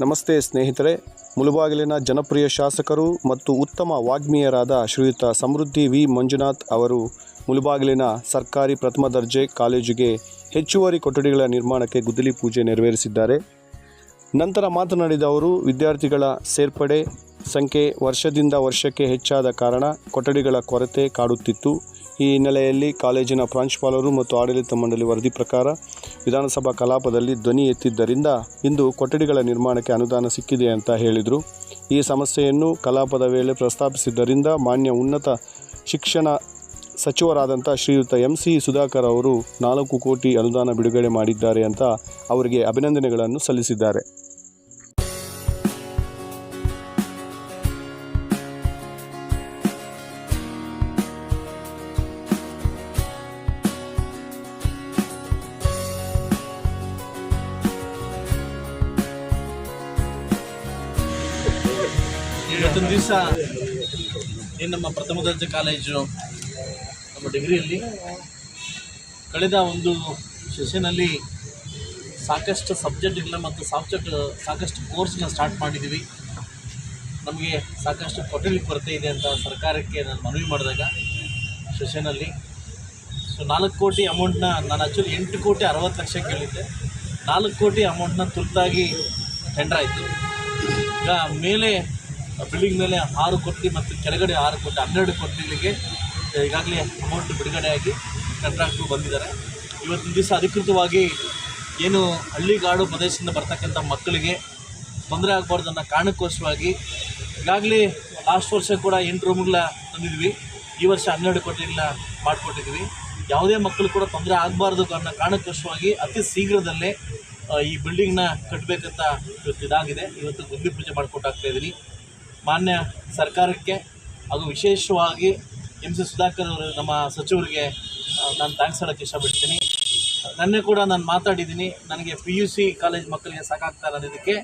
ನಮಸ್ತೆ ಸ್ನೇಹಿತರೆ. ಮುಳುಬಾಗಿಲಿನ ಜನಪ್ರಿಯ ಶಾಸಕರು ಮತ್ತು ಉತ್ತಮ ವಾಗ್ಮೀಯರಾದ ಶ್ರೀಯುತ ಸಮೃದ್ಧಿ ವಿ. ಮಂಜುನಾಥ್ ಅವರು ಮುಳುಬಾಗಿಲಿನ ಸರ್ಕಾರಿ ಪ್ರಥಮ ದರ್ಜೆ ಕಾಲೇಜಿಗೆ ಹೆಚ್ಚುವರಿ ಕೊಠಡಿಗಳ ನಿರ್ಮಾಣಕ್ಕೆ ಗುದ್ದಲಿ ಪೂಜೆ ನೆರವೇರಿಸಿದ್ದಾರೆ. ನಂತರ ಮಾತನಾಡಿದ ಅವರು, ವಿದ್ಯಾರ್ಥಿಗಳ ಸೇರ್ಪಡೆ ಸಂಖ್ಯೆ ವರ್ಷದಿಂದ ವರ್ಷಕ್ಕೆ ಹೆಚ್ಚಾದ ಕಾರಣ ಕೊಠಡಿಗಳ ಕೊರತೆ ಕಾಡುತ್ತಿತ್ತು. ಈ ಹಿನ್ನೆಲೆಯಲ್ಲಿ ಕಾಲೇಜಿನ ಪ್ರಾಂಶುಪಾಲರು ಮತ್ತು ಆಡಳಿತ ಮಂಡಳಿ ವರದಿ ಪ್ರಕಾರ ವಿಧಾನಸಭಾ ಕಲಾಪದಲ್ಲಿ ಧ್ವನಿ ಎತ್ತಿದ್ದರಿಂದ ಇಂದು ಕೊಠಡಿಗಳ ನಿರ್ಮಾಣಕ್ಕೆ ಅನುದಾನ ಸಿಕ್ಕಿದೆ ಅಂತ ಹೇಳಿದರು. ಈ ಸಮಸ್ಯೆಯನ್ನು ಕಲಾಪದ ವೇಳೆ ಪ್ರಸ್ತಾಪಿಸಿದ್ದರಿಂದ ಮಾನ್ಯ ಉನ್ನತ ಶಿಕ್ಷಣ ಸಚಿವರಾದಂಥ ಶ್ರೀಯುತ ಎಂ ಸಿ ಸುಧಾಕರ್ ಅವರು ನಾಲ್ಕು ಕೋಟಿ ಅನುದಾನ ಬಿಡುಗಡೆ ಮಾಡಿದ್ದಾರೆ ಅಂತ ಅವರಿಗೆ ಅಭಿನಂದನೆಗಳನ್ನು ಸಲ್ಲಿಸಿದ್ದಾರೆ. ಇವತ್ತೊಂದು ದಿವಸ ಏನು ನಮ್ಮ ಪ್ರಥಮ ದರ್ಜೆ ಕಾಲೇಜು, ನಮ್ಮ ಡಿಗ್ರಿಯಲ್ಲಿ ಕಳೆದ ಒಂದು ಸೆಷನಲ್ಲಿ ಸಾಕಷ್ಟು ಸಬ್ಜೆಕ್ಟ್ಗಳ ಮತ್ತು ಸಾಬ್ಜೆಕ್ಟ್ ಸಾಕಷ್ಟು ಕೋರ್ಸ್ನ ಸ್ಟಾರ್ಟ್ ಮಾಡಿದ್ದೀವಿ. ನಮಗೆ ಸಾಕಷ್ಟು ಕೊಠಡಿ ಕೊರತೆ ಇದೆ ಅಂತ ಸರ್ಕಾರಕ್ಕೆ ನಾನು ಮನವಿ ಮಾಡಿದಾಗ ಸೆಷನಲ್ಲಿ. ಸೊ ನಾಲ್ಕು ಕೋಟಿ ಅಮೌಂಟ್ನ ನಾನು ಆ್ಯಕ್ಚುಲಿ ಎಂಟು ಕೋಟಿ ಅರವತ್ತು ಲಕ್ಷ ಕೇಳಿದ್ದೆ. ನಾಲ್ಕು ಕೋಟಿ ಅಮೌಂಟ್ನ ತುರ್ತಾಗಿ ಟೆಂಡರ್ ಆಯಿತು. ಈಗ ಮೇಲೆ ಬಿಲ್ಡಿಂಗ್ ಮೇಲೆ ಆರು ಕೋಟಿ ಮತ್ತು ಕೆಳಗಡೆ ಆರು ಕೋಟಿ, ಹನ್ನೆರಡು ಕೋಟಿಗಳಿಗೆ ಈಗಾಗಲೇ ಅಮೌಂಟ್ ಬಿಡುಗಡೆಯಾಗಿ ಕಾಂಟ್ರಾಕ್ಟ್ರು ಬಂದಿದ್ದಾರೆ ಇವತ್ತಿನ ದಿವಸ ಅಧಿಕೃತವಾಗಿ ಏನು ಹಳ್ಳಿಗಾಡು ಪ್ರದೇಶದಿಂದ ಬರ್ತಕ್ಕಂಥ ಮಕ್ಕಳಿಗೆ ತೊಂದರೆ ಆಗಬಾರ್ದು ಅನ್ನೋ ಕಾರಣಕ್ಕೋಸ್ಕರವಾಗಿ ಈಗಾಗಲೇ ಲಾಸ್ಟ್ ವರ್ಷ ಕೂಡ ಎಂಟು ರೂಮ್ಗಳ ತಂದಿದ್ವಿ. ಈ ವರ್ಷ ಹನ್ನೆರಡು ಕೋಟಿಗಳನ್ನ ಮಾಡಿಕೊಟ್ಟಿದ್ವಿ ಯಾವುದೇ ಮಕ್ಕಳು ಕೂಡ ತೊಂದರೆ ಆಗಬಾರ್ದು ಅನ್ನೋ ಕಾರಣಕ್ಕೋಸ್ಕರವಾಗಿ ಅತಿ ಶೀಘ್ರದಲ್ಲೇ ಈ ಬಿಲ್ಡಿಂಗ್ನ ಕಟ್ಟಬೇಕಂತ ಇವತ್ತು ಇದಾಗಿದೆ. ಇವತ್ತು ಗುಂಡಿ ಪೂಜೆ ಮಾಡಿಕೊಟ್ಟಾಗ್ತಾ ಇದ್ದೀನಿ. ಮಾನ್ಯ ಸರ್ಕಾರಕ್ಕೆ ಹಾಗೂ ವಿಶೇಷವಾಗಿ ಎಂ ಸಿ ಸುಧಾಕರ್ ಅವರು ನಮ್ಮ ಸಚಿವರಿಗೆ ನಾನು ಥ್ಯಾಂಕ್ಸ್ ಹೇಳೋಕ್ಕೆ ಇಷ್ಟಪಡ್ತೀನಿ. ನನ್ನೇ ಕೂಡ ನಾನು ಮಾತಾಡಿದ್ದೀನಿ. ನನಗೆ ಪಿ ಯು ಸಿ ಕಾಲೇಜ್ ಮಕ್ಕಳಿಗೆ ಸಾಕಾಗ್ತಾ ಇರೋದಕ್ಕೆ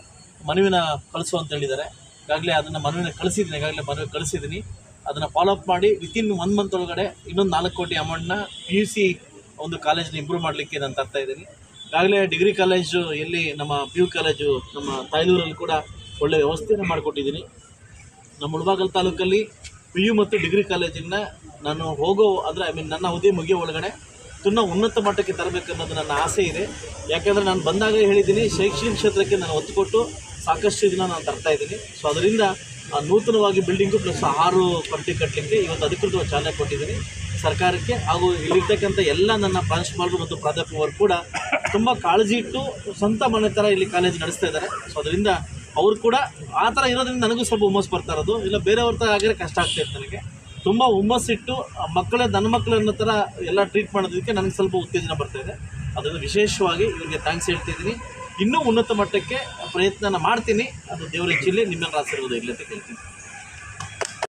ಮನವಿನ ಕಳಿಸು ಅಂತ ಹೇಳಿದ್ದಾರೆ. ಈಗಾಗಲೇ ಅದನ್ನು ಮನವಿನ ಕಳಿಸಿದ್ದೀನಿ, ಈಗಾಗಲೇ ಮನವಿ ಕಳಿಸಿದ್ದೀನಿ. ಅದನ್ನು ಫಾಲೋ ಅಪ್ ಮಾಡಿ ವಿತಿನ್ ಒನ್ ಮಂತ್ ಒಳಗಡೆ ಇನ್ನೊಂದು ನಾಲ್ಕು ಕೋಟಿ ಅಮೌಂಟ್ನ ಪಿ ಯು ಸಿ ಒಂದು ಕಾಲೇಜ್ನ ಇಂಪ್ರೂವ್ ಮಾಡಲಿಕ್ಕೆ ನಾನು ತರ್ತಾ ಇದ್ದೀನಿ. ಈಗಾಗಲೇ ಡಿಗ್ರಿ ಕಾಲೇಜು ಎಲ್ಲಿ ನಮ್ಮ ಪಿ ಯು ಕಾಲೇಜು ನಮ್ಮ ತಾಯ್ದೂರಲ್ಲಿ ಕೂಡ ಒಳ್ಳೆಯ ವ್ಯವಸ್ಥೆಯನ್ನು ಮಾಡಿಕೊಟ್ಟಿದ್ದೀನಿ. ನಮ್ಮ ಮುಳಬಾಗಲ್ ತಾಲೂಕಲ್ಲಿ ಪಿ ಯು ಮತ್ತು ಡಿಗ್ರಿ ಕಾಲೇಜಿನ ನಾನು ಹೋಗೋ ಅಂದರೆ ಐ ಮೀನ್ ನನ್ನ ಹುದ್ದೆ ಮುಗಿಯೋ ಒಳಗಡೆ ತುಂಬ ಉನ್ನತ ಮಟ್ಟಕ್ಕೆ ತರಬೇಕು ಅನ್ನೋದು ನನ್ನ ಆಸೆ ಇದೆ. ಯಾಕೆಂದರೆ ನಾನು ಬಂದಾಗ ಹೇಳಿದ್ದೀನಿ, ಶೈಕ್ಷಣಿಕ ಕ್ಷೇತ್ರಕ್ಕೆ ನಾನು ಒತ್ತು ಕೊಟ್ಟು ಸಾಕಷ್ಟು ಇದನ್ನ ನಾನು ತರ್ತಾ ಇದ್ದೀನಿ. ಸೊ ಅದರಿಂದ ನೂತನವಾಗಿ ಬಿಲ್ಡಿಂಗು ಪ್ಲಸ್ ಆರು ಪಟ್ಟಿ ಕಟ್ಟಲಿಕ್ಕೆ ಇವತ್ತು ಅಧಿಕೃತವಾಗಿ ಚಾಲನೆ ಕೊಟ್ಟಿದ್ದೀನಿ. ಸರ್ಕಾರಕ್ಕೆ ಹಾಗೂ ಇಲ್ಲಿರ್ತಕ್ಕಂಥ ಎಲ್ಲ ನನ್ನ ಪ್ರಾಂಶುಪಾಲರು ಮತ್ತು ಪ್ರಾಧ್ಯಾಪಕರು ಕೂಡ ತುಂಬ ಕಾಳಜಿ ಇಟ್ಟು, ಸ್ವಂತ ಮನೆ ಥರ ಇಲ್ಲಿ ಕಾಲೇಜ್ ನಡೆಸ್ತಾ ಇದ್ದಾರೆ. ಸೊ ಅದರಿಂದ ಅವ್ರು ಕೂಡ ಆ ಥರ ಇರೋದ್ರಿಂದ ನನಗೂ ಸ್ವಲ್ಪ ಹುಮ್ಮಸ್ ಬರ್ತಾ ಇರೋದು. ಇಲ್ಲ, ಬೇರೆಯವ್ರ ಥರ ಆಗಿದ್ರೆ ಕಷ್ಟ ಆಗ್ತಾ ಇತ್ತು ನನಗೆ. ತುಂಬ ಹುಮ್ಮಸ್ಸಿಟ್ಟು ಮಕ್ಕಳೇ ನನ್ನ ಮಕ್ಕಳು ಅನ್ನೋ ಥರ ಎಲ್ಲ ಟ್ರೀಟ್ ಮಾಡೋದಕ್ಕೆ ನನಗೆ ಸ್ವಲ್ಪ ಉತ್ತೇಜನ ಬರ್ತಾಯಿದೆ ಅದರಿಂದ ವಿಶೇಷವಾಗಿ ಇವರಿಗೆ ಥ್ಯಾಂಕ್ಸ್ ಹೇಳ್ತಿದ್ದೀನಿ ಇನ್ನೂ ಉನ್ನತ ಮಟ್ಟಕ್ಕೆ ಪ್ರಯತ್ನ ಮಾಡ್ತೀನಿ. ಅದು ದೇವರ ಇಚ್ಛೆಯಲ್ಲಿ ನಿಮ್ಮೆಲ್ಲರ ಆಶೀರ್ವಾದ ಇರಲಿ ಅಂತ ಕೇಳ್ತೀನಿ.